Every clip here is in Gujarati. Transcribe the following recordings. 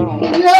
Yeah.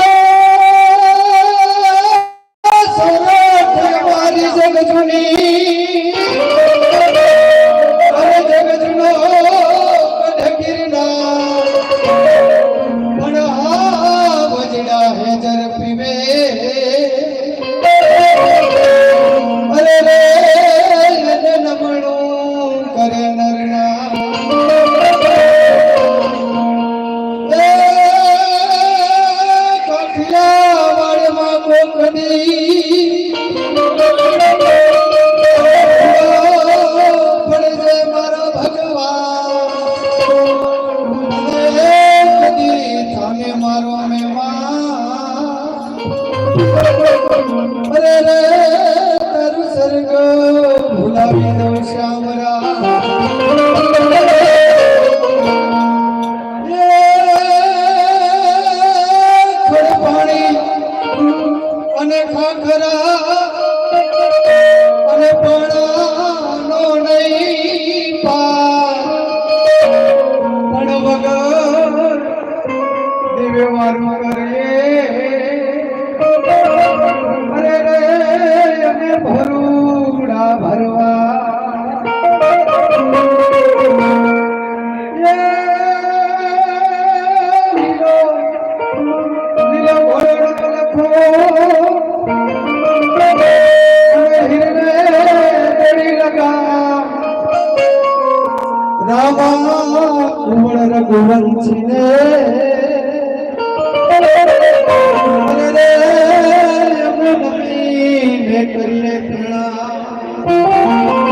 કરીએ પીણા મોરે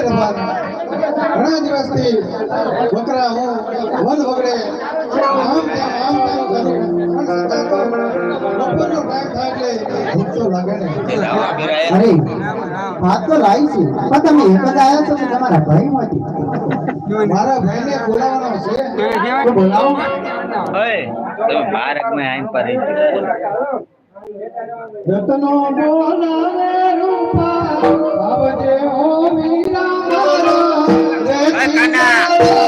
ઘણા દિવસથી લાવી છે તમારા ભાઈ મારા ભાઈને બોલાવવાનો છે રતનો બોલાવે Thank you.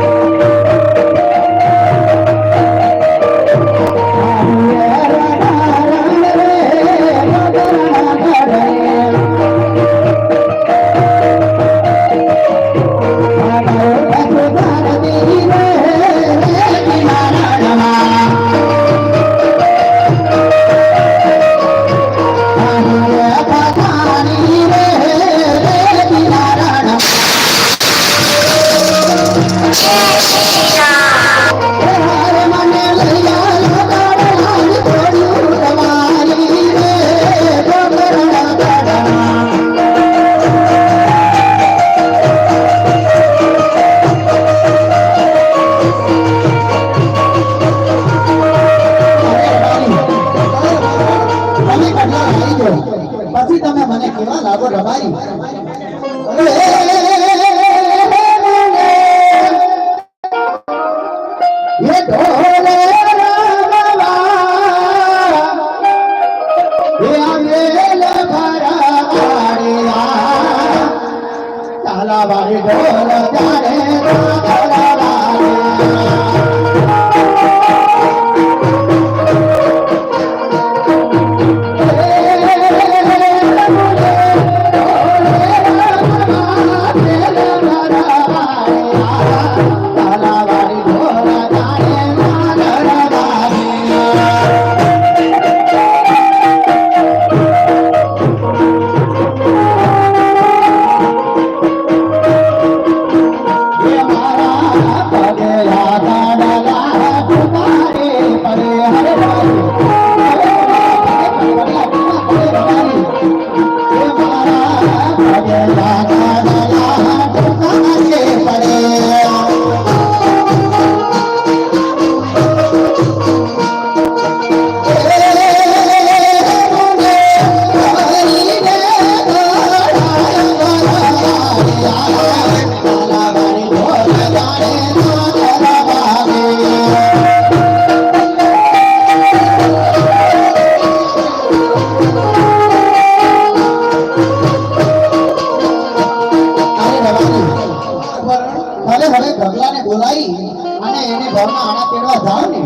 અને એની ઘરમાં આણા પેડવા જાઓ ને,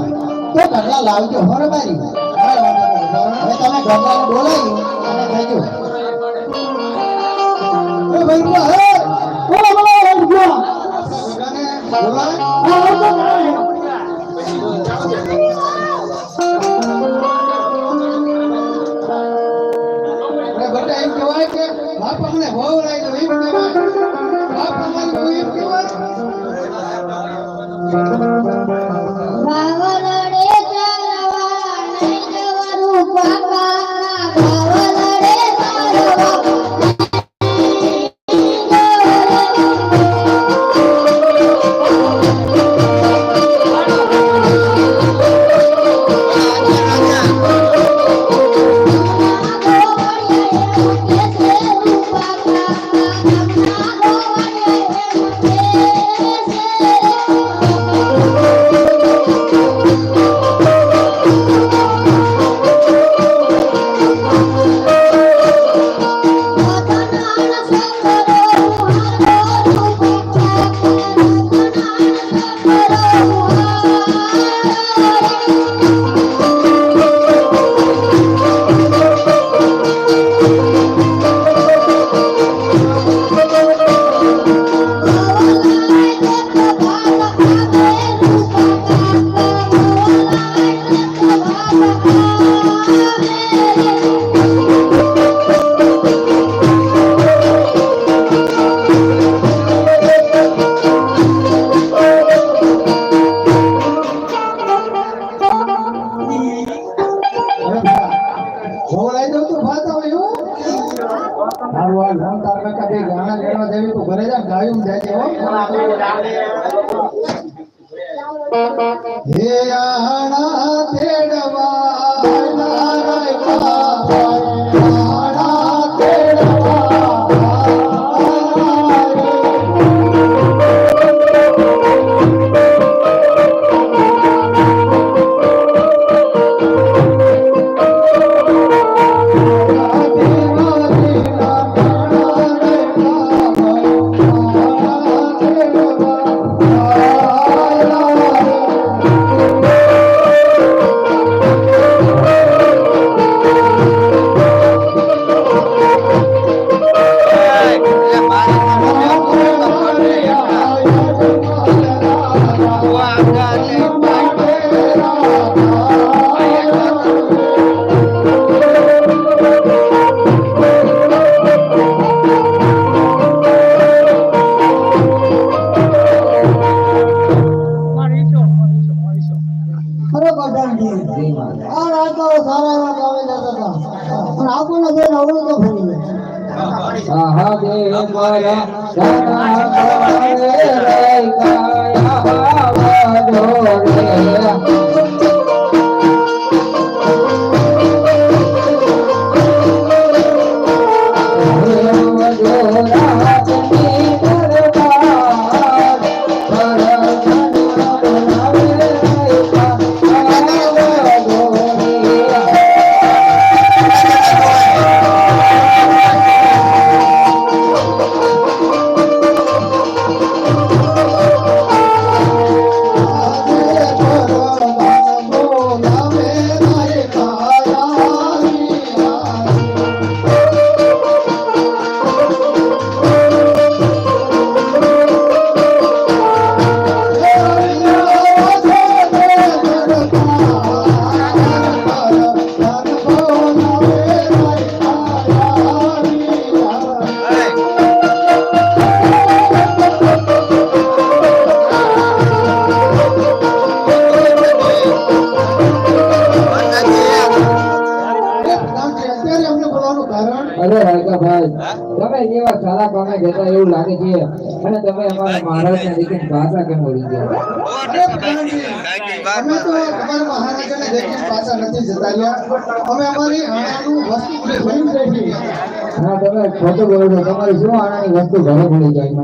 તો ઢગલા લાવજો હો હવે તમે ઢગલાને બોલાવી અને કહેજો. બોલા બોલા બોલા જોવાઈ દો તો ભાત આવે, હો. મારું આ નામ તારને કદી ગાણા લેવા દેવી તો ઘરે જા ગાયું જાય હે. આણા તેડવા, નારાયણ. અમે અમારી આણાનું વસ્તુ ભૂલી જઈએ હા તમે ખોટું બોલો છો. તમારી શું આણાની વસ્તુ ઘરે પડી જાય?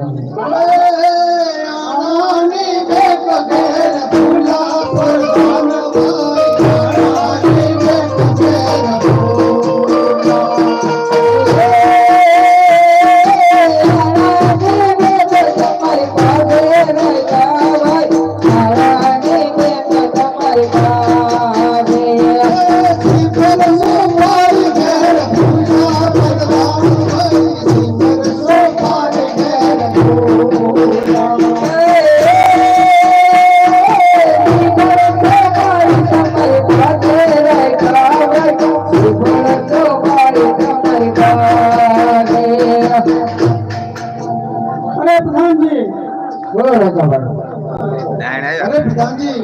અરે પ્રધાનજી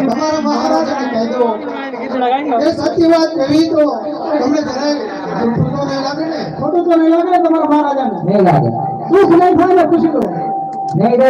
તમારા મહારાજાને કહી દો. એ સાચી વાત કહેવી તો તમને જરાય ખોટું નહીં લાગે ને? ખોટું તો નહીં લાગે તમારા મહારાજાને? નહીં લાગે. દુઃખ નહીં થાય ને ખુશી તો. નહીં રે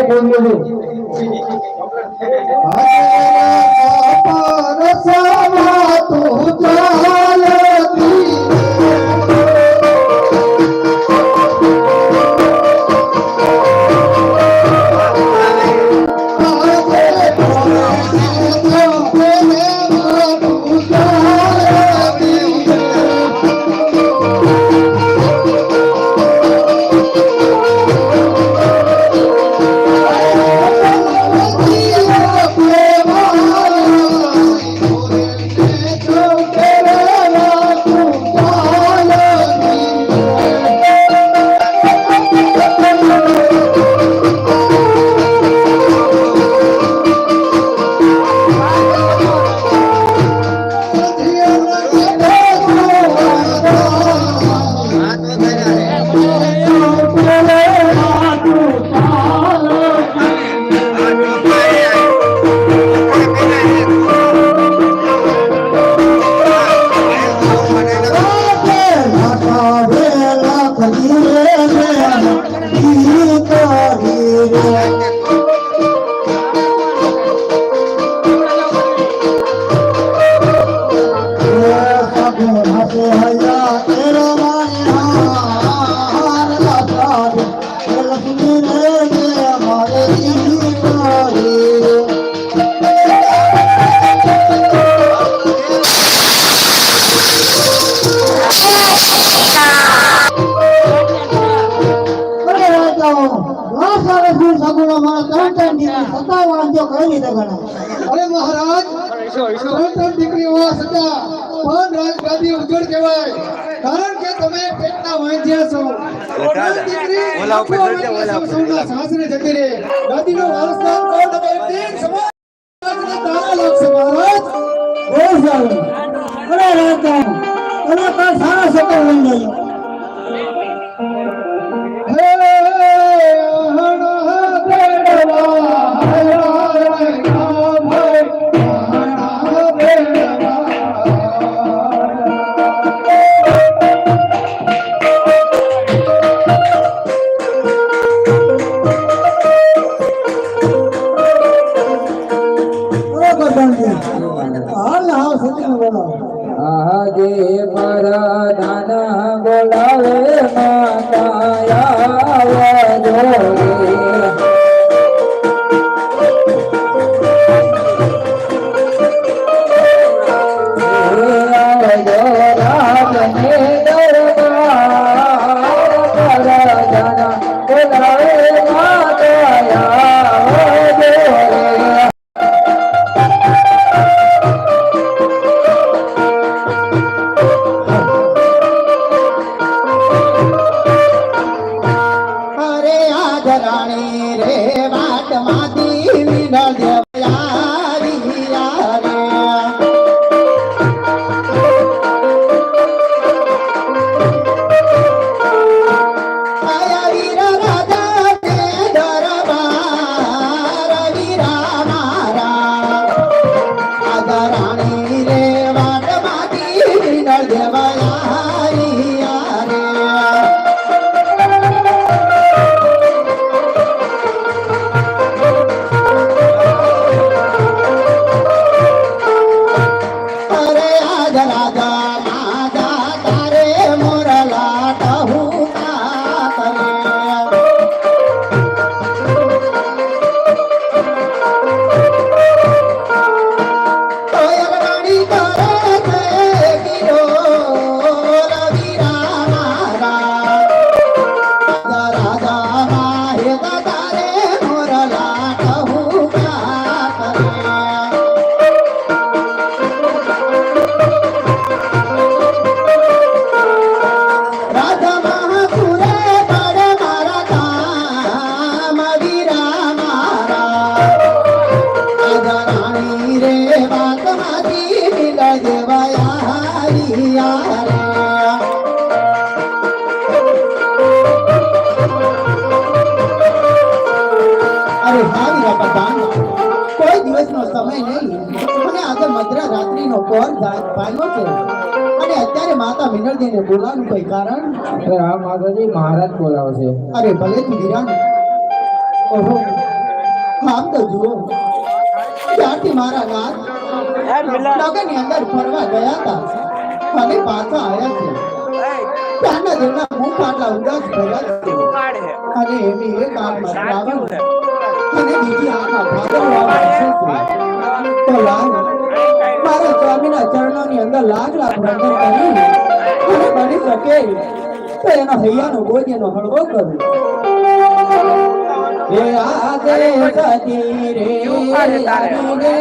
ત્રણ દીકરી હોવા છતાં પણ રાજગાદી ઉજ્જવળ કહેવાય. કારણ કે તમે પેટના વાંચ્યા છો. દીકરી. સૌના સાસરે જતી રહે છે. અને અત્યારે માતા મિનળજીને બોલાવવાનું કોઈ કારણ? આ માતાજી મહારાજ બોલાવશે અરે ભલે તું વિરાન ઓહો. આમ તો જુઓ. ત્યારથી મારા નાથ નગરની અંદર ફરવા ગયા હતા. અને પાછા આવ્યા છે. ત્યાંના જેમના મુખ આટલા ઉદાસ ભર્યા છે. અને એમની એક આંખમાં અને બીજી આંખમાં ભાદરવા છે. તો લાગ મારા સ્વામીના ચરણોની અંદર લાખ લાખ વંદન કરી. અને બની શકે તો એનો હૈયાનો બોજ એનો હળવો કરું. હે આદે સતી રે લાગી રે